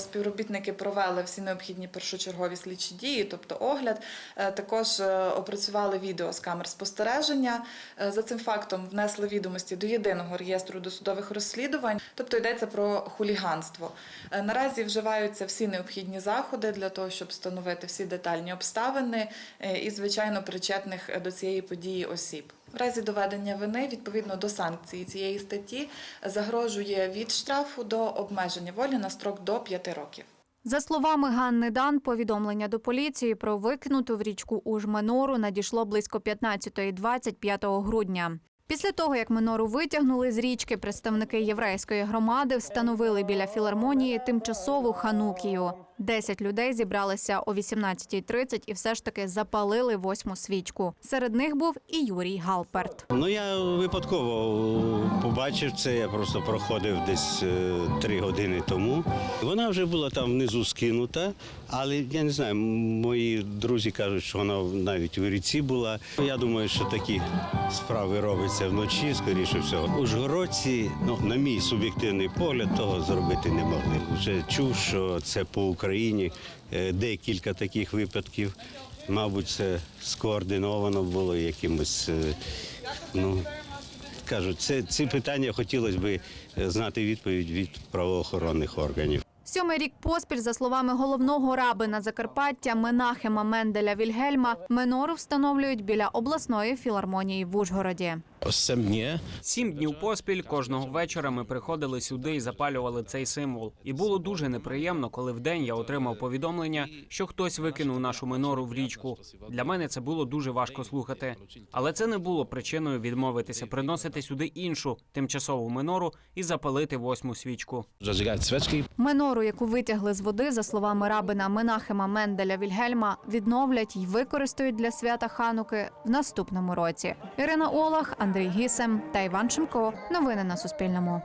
Співробітники провели всі необхідні першочергові слідчі дії, тобто огляд. Е, Також е, опрацювали відео з камер спостереження. Е, За цим фактом внесли відомості до єдиного реєстру досудових розслідувань, тобто йдеться про хуліганство. Наразі вживаються всі необхідні заходи для того, щоб встановити всі детальні обставини і, звичайно, причетних до цієї події осіб. В разі доведення вини відповідно до санкції цієї статті загрожує від штрафу до обмеження волі на строк до 5 років. За словами Ганни Дан, повідомлення до поліції про викинуту в річку Ужменору надійшло близько 15.20 5 грудня. Після того, як Минору витягнули з річки, представники єврейської громади встановили біля філармонії тимчасову ханукію. Десять людей зібралися о 18.30 і все ж таки запалили восьму свічку. Серед них був і Юрій Галперт. Ну я випадково побачив це. Я просто проходив десь е, три години тому. Вона вже була там внизу скинута, але я не знаю, мої друзі кажуть, що вона навіть у ріці була. Я думаю, що такі справи робляться вночі, скоріше всього. Ужгородці, ну на мій суб'єктивний погляд, того зробити не могли. Вже чув, що це по Україні е, декілька таких випадків. Мабуть, це скоординовано було якимось. е, Ну кажуть, це ці питання хотілося б знати відповідь від правоохоронних органів. Сьомий рік поспіль, за словами головного рабина Закарпаття Менахема Менделя Вільгельма, Минору встановлюють біля обласної філармонії в Ужгороді. Сім днів поспіль кожного вечора ми приходили сюди і запалювали цей символ. І було дуже неприємно, коли вдень я отримав повідомлення, що хтось викинув нашу минору в річку. Для мене це було дуже важко слухати. Але це не було причиною відмовитися приносити сюди іншу тимчасову минору і запалити восьму свічку. Зажигати свічки. Яку витягли з води, за словами рабина Менахема Менделя Вільгельма, відновлять і використають для свята Хануки в наступному році. Ірина Олах, Андрій Гісем та Іван Шимко. Новини на Суспільному.